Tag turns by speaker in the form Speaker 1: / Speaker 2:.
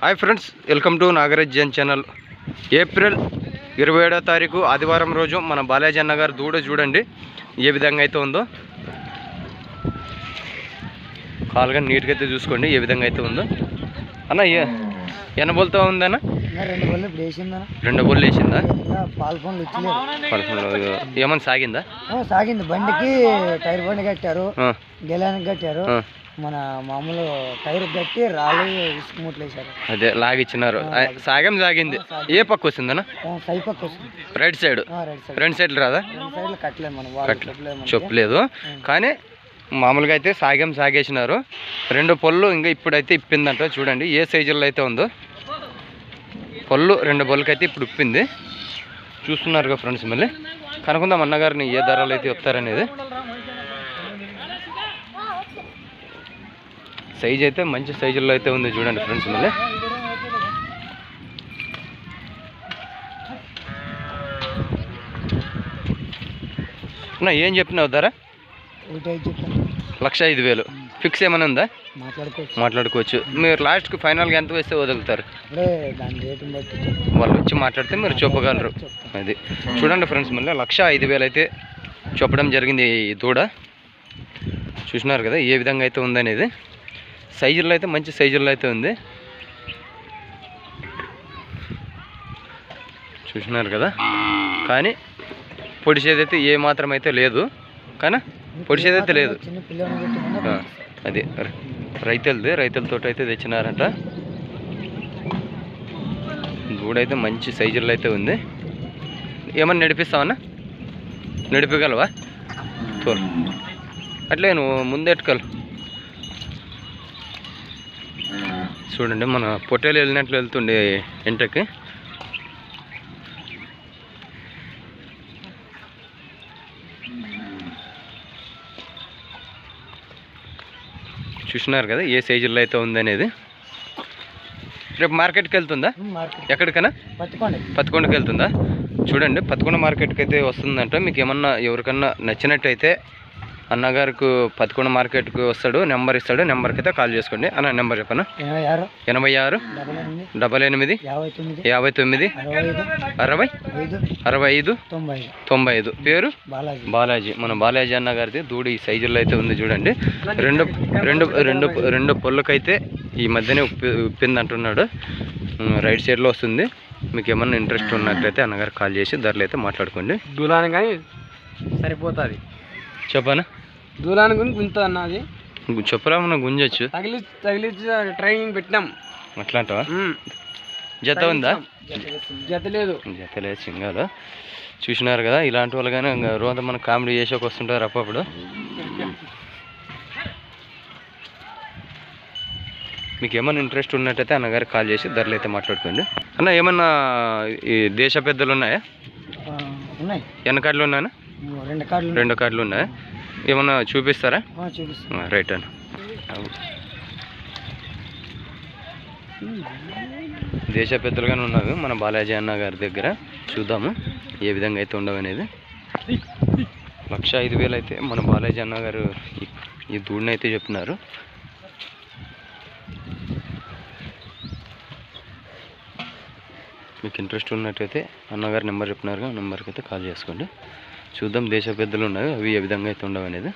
Speaker 1: Hi friends welcome to Nagarajan channel April ఇరవై ఏడో తారీఖు ఆదివారం రోజు మన బాలాజీ అన్న గారు దూడ చూడండి. ఏ విధంగా అయితే ఉందో. కాలుగా నీట్గా అయితే చూసుకోండి ఏ విధంగా అయితే ఉందో. అన్న ఎనబోలుతో ఉందన్న?
Speaker 2: రెండు బళ్ళు
Speaker 1: వేసిందా?
Speaker 2: ఇంకా పాలు ఫోన్లు ఇచ్చలేదు
Speaker 1: పదకొండు ఏమన్నా సాగిందా?
Speaker 2: సాగింది. బండికి టైర్ బండి కట్టారు. గెలానికి కట్టారు. మన మామూలు టైర్ కట్టి రాళ్ళు ఇసుక
Speaker 1: అదే లాగిచ్చినారు. సాగం సాగింది. ఏ పక్క
Speaker 2: సై వస్తుంది.
Speaker 1: Right side.
Speaker 2: సైడ్.
Speaker 1: రెండు సైడ్లు రాదా?
Speaker 2: సైడ్లు కట్టలేదు మనం చెప్పలేదు
Speaker 1: కానీ మామూలుగా అయితే సాగం సాగేసినారు. రెండు పొల్లు ఇంకా ఇప్పుడైతే ఇప్పిందంట. చూడండి ఏ సైజుల్లో అయితే ఉందో. పొల్లు రెండు పొల్లుకైతే ఇప్పుడు ఇప్పింది. చూస్తున్నారుగా ఫ్రెండ్స్ మళ్ళీ కనుకుందాం అన్నగారిని ఏ ధరలు అయితే చెప్తారనేది సైజ్ అయితే మంచి సైజుల్లో అయితే ఉంది చూడండి ఫ్రెండ్స్ మళ్ళీ. అన్న ఏం చెప్పినావు ధర? లక్ష ఐదు వేలు. ఫిక్స్ ఏమైనా ఉందా?
Speaker 2: మాట్లాడుకోవచ్చు.
Speaker 1: మాట్లాడుకోవచ్చు. మీరు లాస్ట్కి ఫైనల్గా ఎంత వేస్తే వదులుతారు. వాళ్ళు వచ్చి మాట్లాడితే మీరు చెప్పగలరు. అది. చూడండి ఫ్రెండ్స్ మళ్ళీ లక్ష ఐదు వేలు అయితే చెప్పడం జరిగింది ఈ దూడ. చూసినారు కదా ఏ విధంగా అయితే ఉందనేది. సైజుల్లో అయితే మంచి సైజుల్లో అయితే ఉంది. చూసినారు కదా? కానీ పొడిచేది అయితే ఏ మాత్రం అయితే లేదు. కానీ
Speaker 2: పొడిచేది అయితే
Speaker 1: లేదు అది రైతులది రైతులతో అయితే తెచ్చినారంట. దూడైతే మంచి సైజుల్లో అయితే ఉంది. ఏమన్నా నడిపిస్తావన్నా నడిపగలవా తోలు. అట్లే నువ్వు ముందెట్టుకోవాలి. చూడండి మన పొట్టేలు వెళ్ళినట్లు వెళ్తుండే ఎంటకి. చూసినారు కదా ఏ సైజుల్లో అయితే ఉందనేది. రేపు మార్కెట్కి వెళ్తుందా? ఎక్కడికైనా పత్తికొండకి. వెళ్తుందా? చూడండి పత్తికొండ మార్కెట్కి అయితే వస్తుందంట. మీకు ఏమన్నా ఎవరికన్నా నచ్చినట్టయితే అన్నగారికి పత్తికొండ మార్కెట్కి వస్తాడు నెంబర్ ఇస్తాడు నెంబర్కి అయితే కాల్ చేసుకోండి. అన్న నెంబర్ చెప్పనా?
Speaker 2: ఎనభై ఆరు.
Speaker 1: ఎనభై ఆరు.
Speaker 2: డబల్ ఎనిమిది. యాభై తొమ్మిది. అరవై
Speaker 1: అరవై?
Speaker 2: ఐదు. తొంభై ఐదు.
Speaker 1: తొంభై ఐదు. పేరు?
Speaker 2: బాలాజీ.
Speaker 1: బాలాజీ. మన బాలాజీ అన్న గారిది దూడి ఈ సైజుల్లో అయితే ఉంది చూడండి. రెండు రెండు రెండు రెండు పొల్లకైతే ఈ మధ్యనే ఉప్పి ఉప్పింది అంటున్నాడు. రైట్ సైడ్లో వస్తుంది. మీకు ఏమన్నా ఇంట్రెస్ట్ ఉన్నట్లయితే అన్నగారు కాల్ చేసి ధరలు అయితే మాట్లాడుకోండి.
Speaker 2: దూలానికి కానీ సరిపోతుంది.
Speaker 1: చెప్పనా?
Speaker 2: దూలానికి కానీ గుంత అన్నది
Speaker 1: చెప్పరా మనం గుంజొచ్చు.
Speaker 2: తగిలి తగిలించి ట్రైనింగ్ పెట్టినాం.
Speaker 1: అట్లా అంటావా జత ఉందా?
Speaker 2: జత లేదు.
Speaker 1: జత లేదు. సింగాలు. చూసినారు కదా ఇలాంటి వాళ్ళు కానీ ఇంకా రోజు మన కామెడీ చేసేకి వస్తుంటారు అప్పుడప్పుడు. మీకు ఏమన్నా ఇంట్రెస్ట్ ఉన్నట్టయితే అన్నగారికి కాల్ చేసి ధరలు అయితే మాట్లాడుకోండి. అన్న ఏమన్నా ఈ దేశ పెద్దలు ఉన్నాయా?
Speaker 2: ఉన్నాయి.
Speaker 1: ఎన్ని ఉన్నాయా?
Speaker 2: రెండు కార్డులు
Speaker 1: రెండు కార్డులు ఉన్నాయా. ఏమన్నా చూపిస్తారా?
Speaker 2: చూపిస్తాను
Speaker 1: ఆ, రైట్ అన్న. దేశ పెద్దలుగానే ఉన్నారు మన బాలాజీ అన్న గారి దగ్గర. చూద్దాము ఏ విధంగా అయితే ఉండవు అనేది. లక్ష ఐదు వేలు అయితే మన బాలాజీ అన్న గారు ఈ- ఈ దూడిని అయితే చెప్పినారు మీకు ఇంట్రెస్ట్ ఉన్నట్టయితే అన్నగారు నెంబర్ చెప్పినారు నెంబర్కి అయితే కాల్ చేసుకోండి. చూద్దాం దేశ పెద్దలు ఉన్నాయి అవి ఏ విధంగా అయితే ఉండవు అనేది